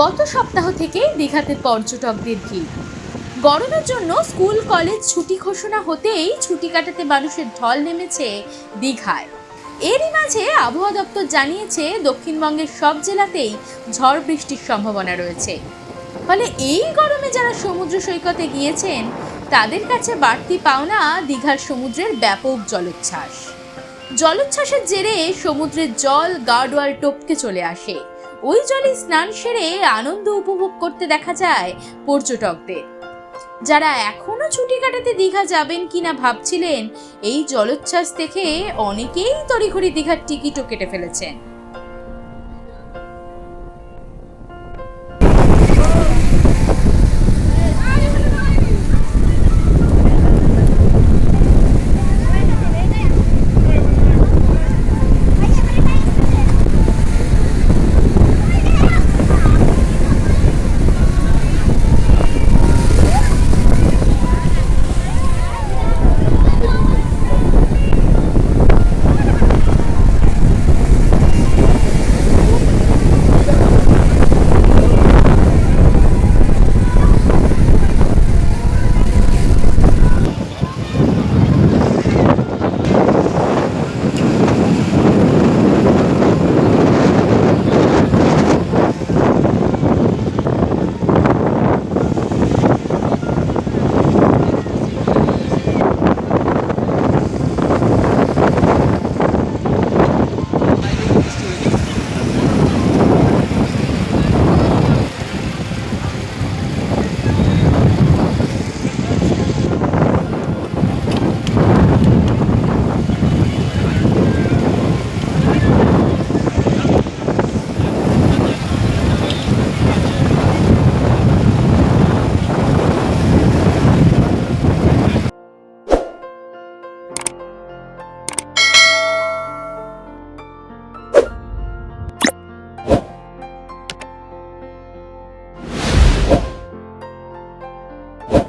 গত সপ্তাহ থেকে দীঘাতে পর্যটকদের ভিড়। গরমের জন্য স্কুল, কলেজ ছুটি ঘোষণা হতেই ছুটি কাটাতে মানুষের ঢল নেমেছে দীঘায়। এরই মাঝে আবহাওয়া দপ্তর জানিয়েছে, দক্ষিণবঙ্গের সব জেলাতেই ঝড় বৃষ্টির সম্ভাবনা রয়েছে। ফলে এই গরমে যারা সমুদ্র সৈকতে গিয়েছেন, তাদের কাছে বাড়তি পাওনা দীঘার সমুদ্রের ব্যাপক জলোচ্ছ্বাস। জলোচ্ছ্বাসের জেরে সমুদ্রের জল গার্ডওয়াল টপকে চলে আসে। ওই জলে স্নান সেরে আনন্দ উপভোগ করতে দেখা যায় পর্যটকদের। যারা এখনও ছুটি কাটাতে দীঘা যাবেন কিনা ভাবছিলেন, এই জলোচ্ছ্বাস দেখে অনেকেই তড়িঘড়ি দীঘার টিকিটও কেটে ফেলেছেন।